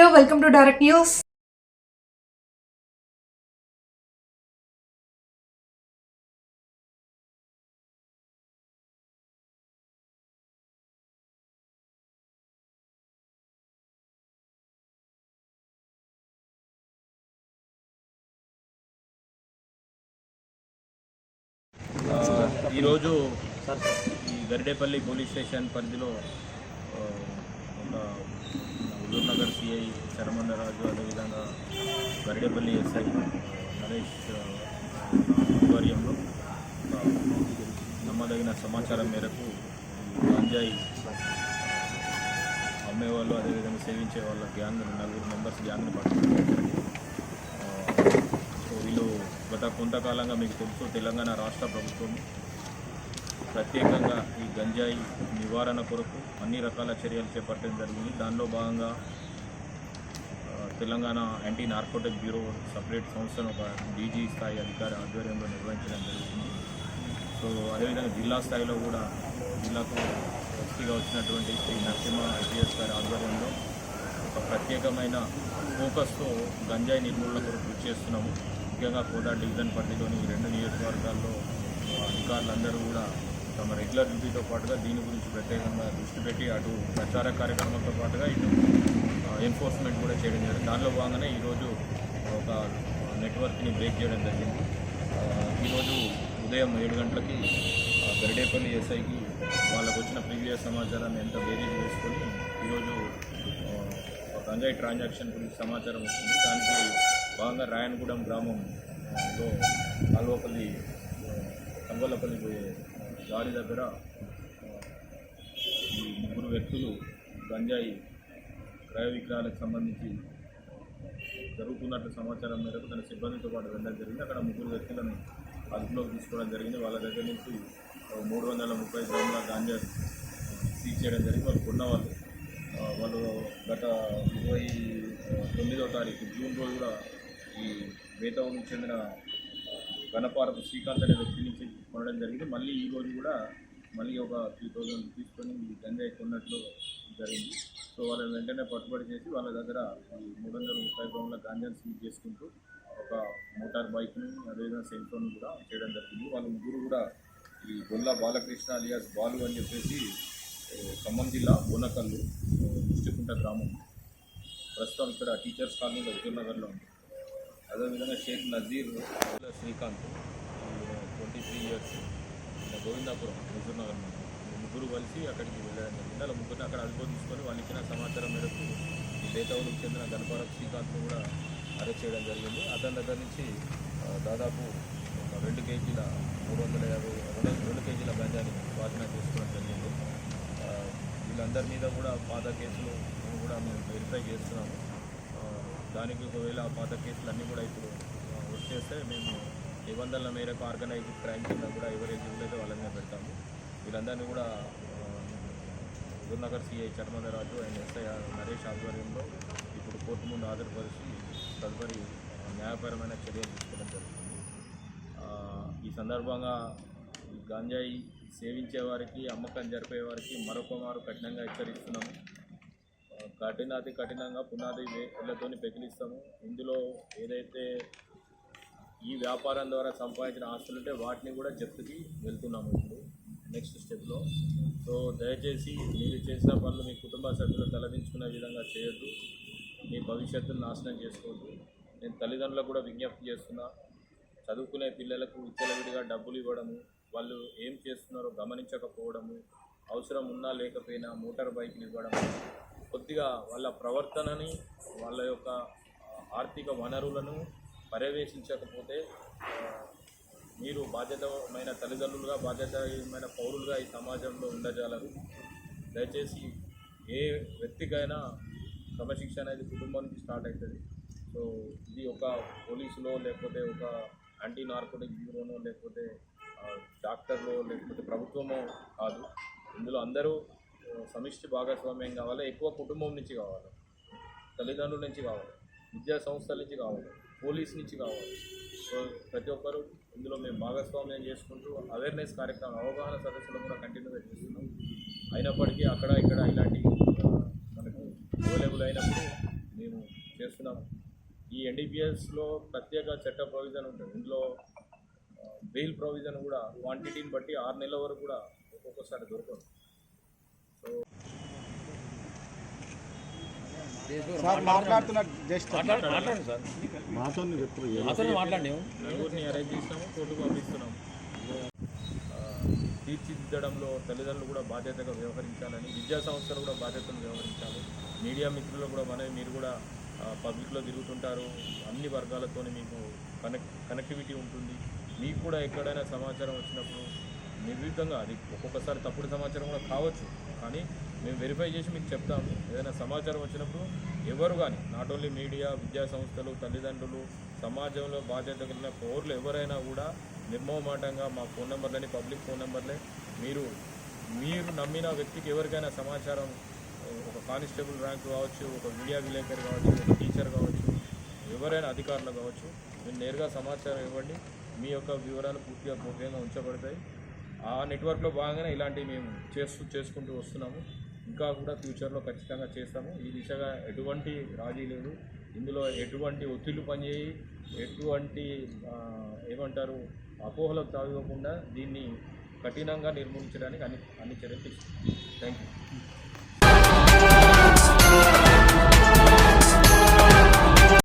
India welcome to direct news ఆ, ఈరోజు ఈ గరిడేపల్లి పోలీస్ స్టేషన్ పరిధిలో ఆ, ఒక హుజూర్ నగర్ సిఐ శరమందరాజు అదేవిధంగా గరిడేపల్లి ఎస్ఐ నరేష్ ఆధ్వర్యంలో నమ్మదగిన సమాచారం మేరకు గంజాయి అమ్మేవాళ్ళు అదేవిధంగా సేవించే వాళ్ళ గ్యాంగ్ నలుగురు మెంబర్స్ గ్యాంగ్ని పట్టుకుంటారు సో వీళ్ళు గత కొంతకాలంగా మీకు తెలుసు తెలంగాణ రాష్ట్ర ప్రభుత్వం ప్రత్యేకంగా ఈ గంజాయి నివారణ కొరకు అన్ని రకాల చర్యలు చేపట్టడం జరిగింది. దానిలో భాగంగా Telangana anti narcotic bureau separate సంస్థను ఒక డీజీ స్థాయి అధికారి ఆధ్వర్యంలో నిర్వహించడం జరుగుతుంది. సో అదేవిధంగా జిల్లా స్థాయిలో కూడా జిల్లాకు ఎస్పీగా వచ్చినటువంటి శ్రీ నరసింహ ఐపీఎస్ గారి ఆధ్వర్యంలో ఒక ప్రత్యేకమైన ఫోకస్తో గంజాయి నిర్మూలన కొరకు కృషి చేస్తున్నాము. ముఖ్యంగా కోదా డివిజన్ పరిధిలోని రెండు నియోజకవర్గాల్లో అధికారులందరూ కూడా తమ రెగ్యులర్ డ్యూటీతో పాటుగా దీని గురించి ప్రత్యేకంగా దృష్టి పెట్టి అటు ప్రచార కార్యక్రమంతో పాటుగా ఇటు ఎన్ఫోర్స్మెంట్ కూడా చేయడం జరిగింది. దానిలో భాగంగానే ఈరోజు ఒక నెట్వర్క్ని బ్రేక్ చేయడం జరిగింది. ఈరోజు ఉదయం ఏడు గంటలకి గరిడేపల్లి ఎస్ఐకి వాళ్ళకు వచ్చిన ప్రీవియస్ సమాచారాన్ని ఎంత వేరీ చేసుకొని ఈరోజు గంజాయి ట్రాన్సాక్షన్ గురించి సమాచారం వస్తుంది దానికి భాగంగా రాయనగూడెం గ్రామంలో కాల్వపల్లి ఆ, కంగోలపల్లి పోయే దారి దగ్గర ఈ ముగ్గురు వ్యక్తులు గంజాయి క్రయ విక్రయాలకు సంబంధించి జరుగుతున్నట్లు సమాచారం మేరకు తన సిబ్బందితో పాటు వెళ్ళడం జరిగింది. అక్కడ ముగ్గురు వ్యక్తులను అదుపులోకి తీసుకోవడం జరిగింది. వాళ్ళ దగ్గర నుంచి మూడు వందల ముప్పై గ్రాముల గాంజా సీజ్ చేయడం జరిగింది. వాళ్ళు కొన్నవాళ్ళు వాళ్ళు గత ఇరవై తొమ్మిదవ తారీఖు జూన్ రోజు కూడా ఈ వేతవునికి చెందిన గణపారపు శ్రీకాంత్ అనే వ్యక్తి నుంచి కొనడం జరిగింది. మళ్ళీ ఈ రోజు కూడా మళ్ళీ ఒక త్రీ థౌజండ్ తీసుకొని ఈ గంజాయి కొన్నట్లు జరిగింది. సో వాళ్ళని వెంటనే పట్టుబడి చేసి వాళ్ళ దగ్గర ఈ మూడు వందల ముప్పై గ్రాముల గాంజాను సీజ్ చేసుకుంటూ ఒక మోటార్ బైక్ని అదేవిధంగా సెల్ ఫోన్ కూడా చేయడం జరిగింది. వాళ్ళ ముగ్గురు కూడా ఈ గొల్ల బాలకృష్ణ అలియాస్ బాలు అని చెప్పేసి ఖమ్మం జిల్లా బోనకల్లు ఏ, ముష్టికుంట గ్రామం. ప్రస్తుతం ఇక్కడ టీచర్స్ కాలనీలో హుజూర్ ఉంది. అదేవిధంగా Sheikh Nazeer Srikanth. Twenty three years Govindapuram Huzurnagar ముగ్గురు కలిసి అక్కడికి వెళ్ళడం జరిగింది. అలా ముగ్గురిని అక్కడ అదుపు తీసుకొని వాళ్ళు ఇచ్చిన సమాచారం మేరకు లేతవులకు చెందిన గణపారం శ్రీకాంత్ను కూడా అరెస్ట్ చేయడం జరిగింది. అతని దగ్గర నుంచి దాదాపు రెండు కేజీల మూడు వందల యాభై రెండు రెండు కేజీల గంజాని స్వాధీనం చేసుకోవడం జరిగింది. వీళ్ళందరి మీద కూడా పాత కేసులు కూడా మేము వెరిఫై చేస్తున్నాము. దానికి ఒకవేళ పాత కేసులు అన్నీ కూడా ఇప్పుడు వచ్చేస్తే మేము నిబంధనల మేరకు ఆర్గనైజ్ క్రైమ్ కింద కూడా ఎవరైతే ఇవ్వలేదో వాళ్ళని పెడతాము. వీళ్ళందరినీ కూడా Gurunagar CI Charmadharaju and SI Naresh ఆధ్వర్యంలో ఇప్పుడు కోర్టు ముందు హాజరుపరిచి తదుపరి న్యాయపరమైన చర్యలు తీసుకోవడం జరుగుతుంది. ఈ సందర్భంగా గంజాయి సేవించే వారికి అమ్మకం జరిపే వారికి మరొక మారు కఠినంగా హెచ్చరిస్తున్నాము. ఆ, కఠినాతి కఠినంగా పునాది వేళ్ళతోని పెకిలిస్తాము. ఇందులో ఏదైతే ఈ వ్యాపారం ద్వారా సంపాదించిన ఆస్తులు ఉంటే వాటిని కూడా జప్తుకి వెళ్తున్నాము ఇప్పుడు నెక్స్ట్ స్టెప్లో సో దయచేసి మీరు చేసిన పనులు మీ కుటుంబ సభ్యులు తలదించుకునే విధంగా చేయొద్దు. మీ భవిష్యత్తును నాశనం చేసుకోవద్దు. నేను తల్లిదండ్రులకు కూడా విజ్ఞప్తి చేస్తున్నా. చదువుకునే పిల్లలకు విచ్చలవిడిగా డబ్బులు ఇవ్వడము వాళ్ళు ఏం చేస్తున్నారో గమనించకపోవడము అవసరం ఉన్నా లేకపోయినా మోటార్ బైక్లు ఇవ్వడము కొద్దిగా వాళ్ళ ప్రవర్తనని వాళ్ళ యొక్క ఆర్థిక వనరులను పర్యవేక్షించకపోతే మీరు బాధ్యతమైన తల్లిదండ్రులుగా బాధ్యతమైన పౌరులుగా ఈ సమాజంలో ఉండజాలరు. దయచేసి ఏ వ్యక్తికైనా క్రమశిక్షణ అనేది కుటుంబం నుంచి స్టార్ట్ అవుతుంది. సో ఇది ఒక పోలీసులో లేకపోతే ఒక యాంటీ నార్కోటిక్ బ్యూరోనో లేకపోతే డాక్టర్లో లేకపోతే ప్రభుత్వమో కాదు. ఇందులో అందరూ సమిష్టి భాగస్వామ్యం కావాలి ఎక్కువ కుటుంబం నుంచి కావాలి తల్లిదండ్రుల నుంచి కావాలి విద్యా సంస్థల నుంచి కావాలి. పోలీస్ నుంచి కావాలి. సో ప్రతి ఒక్కరు ఇందులో మేము భాగస్వామ్యం చేసుకుంటూ అవేర్నెస్ కార్యక్రమం అవగాహన సదస్సులు కూడా కంటిన్యూగా చేస్తున్నాం అయినప్పటికీ అక్కడ ఇక్కడ ఇలాంటి మనకు అవైలబుల్ అయినప్పుడు మేము చేస్తున్నాము ఈ ఎన్డీపీఎస్లో ప్రత్యేక చట్ట ప్రొవిజన్ ఉంటుంది. ఇందులో బెయిల్ ప్రొవిజన్ కూడా క్వాంటిటీని బట్టి ఆరు నెలల వరకు కూడా ఒక్కొక్కసారి దొరకదు సో సార్ మాట్లాడుతున్న జస్ట్ మాట్లాడండి సార్. మాతో మాట్లాడి నలుగురిని అరేంజ్ చేసినాము కోర్టుకు పంపిస్తున్నాము. తీర్చిదిద్దడంలో తల్లిదండ్రులు కూడా బాధ్యతగా వ్యవహరించాలని విద్యా సంస్థలు కూడా బాధ్యతను వ్యవహరించాలి. మీడియా మిత్రులు కూడా మన మీరు కూడా పబ్లిక్లో తిరుగుతుంటారు. అన్ని వర్గాలతో మీకు కనెక్ట్ కనెక్టివిటీ ఉంటుంది. మీకు కూడా ఎక్కడైనా సమాచారం వచ్చినప్పుడు నిర్విధంగా అది ఒక్కొక్కసారి తప్పుడు సమాచారం కూడా కావచ్చు. కానీ మేము వెరిఫై చేసి మీకు చెప్తాము ఏదైనా సమాచారం వచ్చినప్పుడు ఎవరు కానీ నాట్ ఓన్లీ మీడియా విద్యా సంస్థలు తల్లిదండ్రులు సమాజంలో బాధ్యత కలిగిన పౌరులు ఎవరైనా కూడా నిర్మోమాటంగా మా ఫోన్ నెంబర్లని పబ్లిక్ ఫోన్ నెంబర్లే మీరు మీరు నమ్మిన వ్యక్తికి ఎవరికైనా సమాచారం ఒక కానిస్టేబుల్ ర్యాంక్ కావచ్చు ఒక మీడియా విలేకరి కావచ్చు ఒక టీచర్ కావచ్చు ఎవరైనా అధికారులు కావచ్చు మీరు నేరుగా సమాచారం ఇవ్వండి. మీ యొక్క వివరాలు పూర్తిగా గోప్యంగా ఉంచబడతాయి. ఆ నెట్వర్క్లో భాగంగానే ఇలాంటివి మేము చేస్తూ చేసుకుంటూ వస్తున్నాము. ఇంకా కూడా ఫ్యూచర్లో ఖచ్చితంగా చేస్తాము. ఈ దిశగా ఎటువంటి రాజీ లేదు. ఇందులో ఎటువంటి ఒత్తిళ్ళు పనిచేయి ఎటువంటి ఏమంటారు అపోహలకు తాగకుండా దీన్ని కఠినంగా నిర్మూలించడానికి అన్ని అన్ని చర్యలు తీసుకుంటాం. Thank you